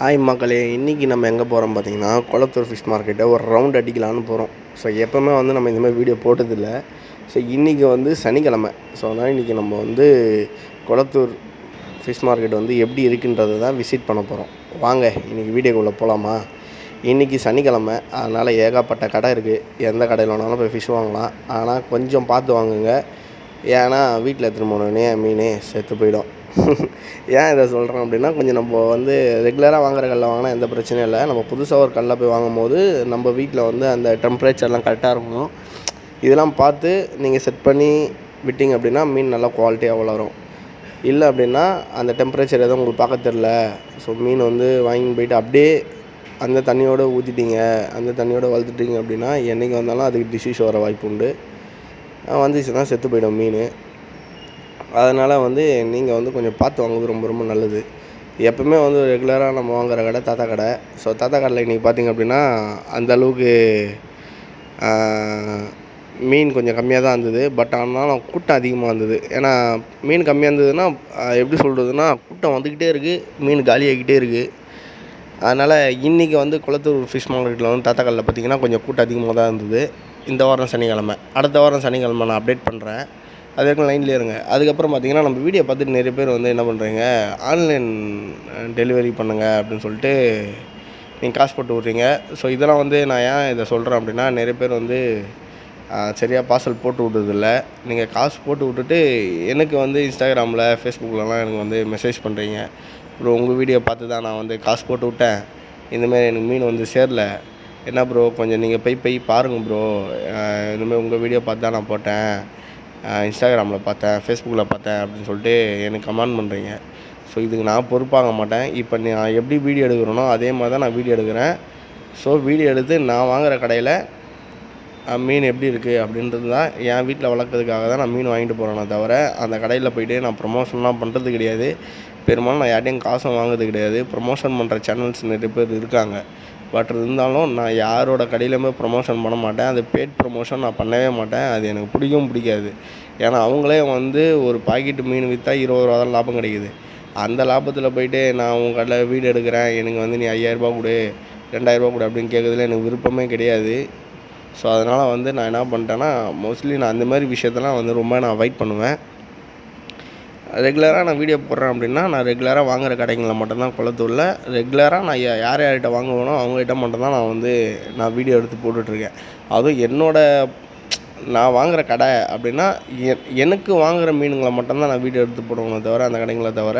Hi மக்களே. இன்றைக்கி நம்ம எங்கே போகிறோம் பார்த்தீங்கன்னா குளத்தூர் ஃபிஷ் மார்க்கெட்டை ஒரு ரவுண்ட் அடிக்கலான்னு போகிறோம் ஸோ எப்போவுமே வந்து நம்ம இந்தமாதிரி வீடியோ போட்டதில்ல. ஸோ இன்றைக்கி வந்து சனிக்கிழமை. ஸோ அதனால் இன்றைக்கி நம்ம வந்து குளத்தூர் ஃபிஷ் மார்க்கெட் வந்து எப்படி இருக்குன்றதை தான் விசிட் பண்ண போகிறோம் வாங்க இன்றைக்கி வீடியோக்குள்ளே போகலாமா இன்றைக்கி சனிக்கிழமை. அதனால் ஏகப்பட்ட கடை இருக்குது எந்த கடையில் வேணாலும் போய் ஃபிஷ் வாங்கலாம். ஆனால் கொஞ்சம் பார்த்து வாங்குங்க. ஏன்னா வீட்டில் எடுத்துகிட்டு போனோடனே மீன் செத்து போயிடும். ஏன் இதை சொல்கிறேன் அப்படின்னா கொஞ்சம் நம்ம வந்து ரெகுலராக வாங்குற கல்லை வாங்கினா எந்த பிரச்சனையும் இல்லை. நம்ம புதுசாக ஒரு கல்லை போய் வாங்கும்போது நம்ம வீட்டில் வந்து அந்த டெம்பரேச்சர்லாம் கரெக்டாக இருக்கணும். இதெல்லாம் பார்த்து நீங்கள் செட் பண்ணி விட்டிங்க அப்படின்னா மீன் நல்லா குவாலிட்டியாக வளரும். இல்லை அப்படின்னா அந்த டெம்பரேச்சர் எதுவும் உங்களுக்கு பார்க்க தெரில ஸோ மீன் வந்து வாங்கின்னு போயிட்டு அப்படியே அந்த தண்ணியோடு ஊற்றிட்டீங்க அந்த தண்ணியோடு வளர்த்துட்டீங்க அப்படின்னா என்றைக்கு வந்தாலும் அதுக்கு டிசீஸ் வர வாய்ப்பு உண்டு. வந்துச்சுன்னா செத்து போயிடும் மீன். அதனால் வந்து நீங்கள் வந்து கொஞ்சம் பார்த்து வாங்குறது ரொம்ப ரொம்ப நல்லது. எப்பவுமே வந்து ரெகுலராக நம்ம வாங்குற கடை தாத்தா கடை. ஸோ தாத்தா கடையில் இன்றைக்கி பார்த்திங்க அப்படின்னா அந்த அளவுக்கு மீன் கொஞ்சம் கம்மியாக தான் இருந்தது. பட் ஆனாலும் கூட்டம் அதிகமாக இருந்தது. ஏன்னா மீன் கம்மியாக இருந்ததுன்னா எப்படி சொல்கிறதுனா கூட்டம் வந்துக்கிட்டே இருக்குது மீன் காலியாகிக்கிட்டே இருக்குது அதனால் இன்றைக்கி வந்து குளத்தூர் ஃபிஷ் மார்க்கெட்டில் வந்து தாத்தா கடையில் பார்த்திங்கன்னா கொஞ்சம் கூட்டம் அதிகமாக தான் இருந்தது. இந்த வாரம் சனிக்கிழமை. அடுத்த வாரம் சனிக்கிழமை நான் அப்டேட் பண்ணுறேன் அது வரைக்கும் லைன்லேயே இருங்க. அதுக்கப்புறம் பார்த்தீங்கன்னா நம்ம வீடியோ பார்த்துட்டு நிறைய பேர் வந்து என்ன பண்ணுறீங்க ஆன்லைன் டெலிவரி பண்ணுங்கள் அப்படின்னு சொல்லிட்டு நீங்கள் காசு போட்டு விட்றீங்க. ஸோ இதெல்லாம் வந்து நான் ஏன் இதை சொல்கிறேன் அப்படின்னா நிறைய பேர் வந்து சரியாக பார்சல் போட்டு விட்றதில்ல நீங்கள் காசு போட்டு விட்டுட்டு எனக்கு வந்து இன்ஸ்டாகிராமில் ஃபேஸ்புக்கிலலாம் எனக்கு வந்து மெசேஜ் பண்ணுறீங்க ப்ரோ உங்கள் வீடியோ பார்த்து தான் நான் வந்து காசு போட்டு விட்டேன். இந்தமாரி எனக்கு மீன் வந்து சேரல. என்ன ப்ரோ கொஞ்சம் நீங்கள் போய் போய் பாருங்கள் ப்ரோ இந்தமாதிரி உங்கள் வீடியோ பார்த்து தான் நான் போட்டேன். இன்ஸ்டாகிராமில் பார்த்தேன் ஃபேஸ்புக்கில் பார்த்தேன் அப்படின்னு சொல்லிட்டு எனக்கு கமெண்ட் பண்ணுறீங்க ஸோ இதுக்கு நான் பொறுப்பாக மாட்டேன். இப்போ நான் எப்படி வீடியோ எடுக்கிறேனோ அதே மாதிரி தான் நான் வீடியோ எடுக்கிறேன். ஸோ வீடியோ எடுத்து நான் வாங்குகிற கடையில் மீன் எப்படி இருக்குது அப்படின்றது தான் என் வீட்டில் வளர்க்குறதுக்காக தான் நான் மீன் வாங்கிட்டு போகிறேனே தவிர அந்த கடையில் போய்ட்டு நான் ப்ரொமோஷன்லாம் பண்ணுறது கிடையாது. பெரும்பாலும் நான் யார்ட்டையும் காசும் வாங்குறது கிடையாது. ப்ரொமோஷன் பண்ணுற சேனல்ஸ் நிறைய பேர் இருக்காங்க. பட் இருந்தாலும் நான் யாரோட கடையிலுமே ப்ரொமோஷன் பண்ண மாட்டேன். அது பேட் ப்ரொமோஷன் நான் பண்ணவே மாட்டேன். அது எனக்கு பிடிக்கவும் பிடிக்காது. ஏன்னா அவங்களே வந்து ஒரு பாக்கெட்டு மீன் விற்றா இருபது ரூபா தான் லாபம் கிடைக்குது. அந்த லாபத்தில் போயிட்டு நான் உங்கள் கடையில் வீடு எடுக்கிறேன். எனக்கு வந்து நீ ஐயாயிரரூபா கொடு ரெண்டாயிரரூபா கொடு அப்படின்னு கேட்குறதுல எனக்கு விருப்பமே கிடையாது. ஸோ அதனால் வந்து நான் என்ன பண்ணிட்டேன்னா மோஸ்ட்லி நான் அந்த மாதிரி விஷயத்தெல்லாம் வந்து ரொம்ப நான் அவாய்ட் பண்ணுவேன். ரெகுலராக நான் வீடியோ போடுறேன் அப்படின்னா நான் ரெகுலராக வாங்குகிற கடைங்களில் மட்டும்தான் குளத்தூரில். ரெகுலராக நான் யார் யார்கிட்ட வாங்குவேனோ அவங்ககிட்ட மட்டும்தான் நான் வந்து நான் வீடியோ எடுத்து போட்டுட்ருக்கேன். அதுவும் என்னோடய நான் வாங்குகிற கடை அப்படின்னா எனக்கு வாங்குகிற மீனுங்களை மட்டும்தான் நான் வீடியோ எடுத்து போடுவேனே தவிர அந்த கடைங்களை தவிர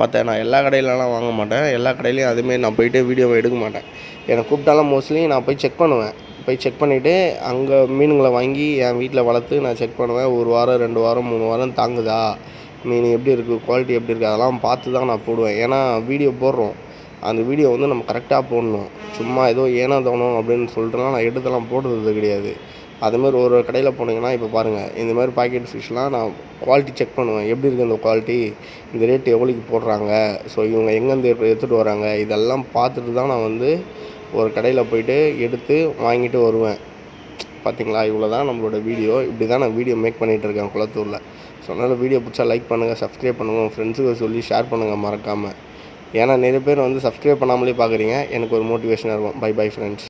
மற்ற நான் எல்லா கடையிலலாம் வாங்க மாட்டேன். எல்லா கடையிலையும் அதுமாரி நான் போயிட்டு வீடியோவை எடுக்க மாட்டேன். என்னை கூப்பிட்டாலும் மோஸ்ட்லி நான் போய் செக் பண்ணுவேன். போய் செக் பண்ணிவிட்டு அங்கே மீனுங்களை வாங்கி என் வீட்டில் வளர்த்து நான் செக் பண்ணுவேன். ஒரு வாரம் ரெண்டு வாரம் மூணு வாரம் தாங்குதா? மீன் எப்படி இருக்குது குவாலிட்டி எப்படி இருக்குது அதெல்லாம் பார்த்து தான் நான் போடுவேன். ஏன்னா வீடியோ போடுறோம். அந்த வீடியோ வந்து நம்ம கரெக்டாக போடணும். சும்மா ஏதோ ஏனோ தோணும் அப்படின்னு சொல்லிட்டுலாம் நான் எடுத்துலாம் போடுறது கிடையாது. அதுமாதிரி ஒரு ஒரு கடையில் போனீங்கன்னா இப்போ பாருங்கள் இந்த மாதிரி பாக்கெட் ஃபிஷ்லாம் நான் குவாலிட்டி செக் பண்ணுவேன். எப்படி இருக்குது இந்த குவாலிட்டி இந்த ரேட்டு எவ்வளோக்கு போடுறாங்க? ஸோ இவங்க எங்கேருந்து எடுத்துகிட்டு வராங்க? இதெல்லாம் பார்த்துட்டு தான் நான் வந்து ஒரு கடையில் போயிட்டு எடுத்து வாங்கிட்டு வருவேன். பார்த்தீங்களா? இவ்வளோ தான் நம்மளோட வீடியோ இப்படி தான் நான் வீடியோ மேக் பண்ணிகிட்ருக்கேன் குளத்தூரில். ஸோ அதனால் வீடியோ பிடிச்சா லைக் பண்ணுங்கள் சப்ஸ்கிரைப் பண்ணுங்கள் உங்கள் ஃப்ரெண்ட்ஸுக்கு சொல்லி ஷேர் பண்ணுங்கள் மறக்காமல் ஏன்னா நிறைய பேர் வந்து சப்ஸ்கிரைப் பண்ணாமலே பார்க்குறீங்க. எனக்கு ஒரு மோட்டிவேஷனாக இருக்கும். By bye friends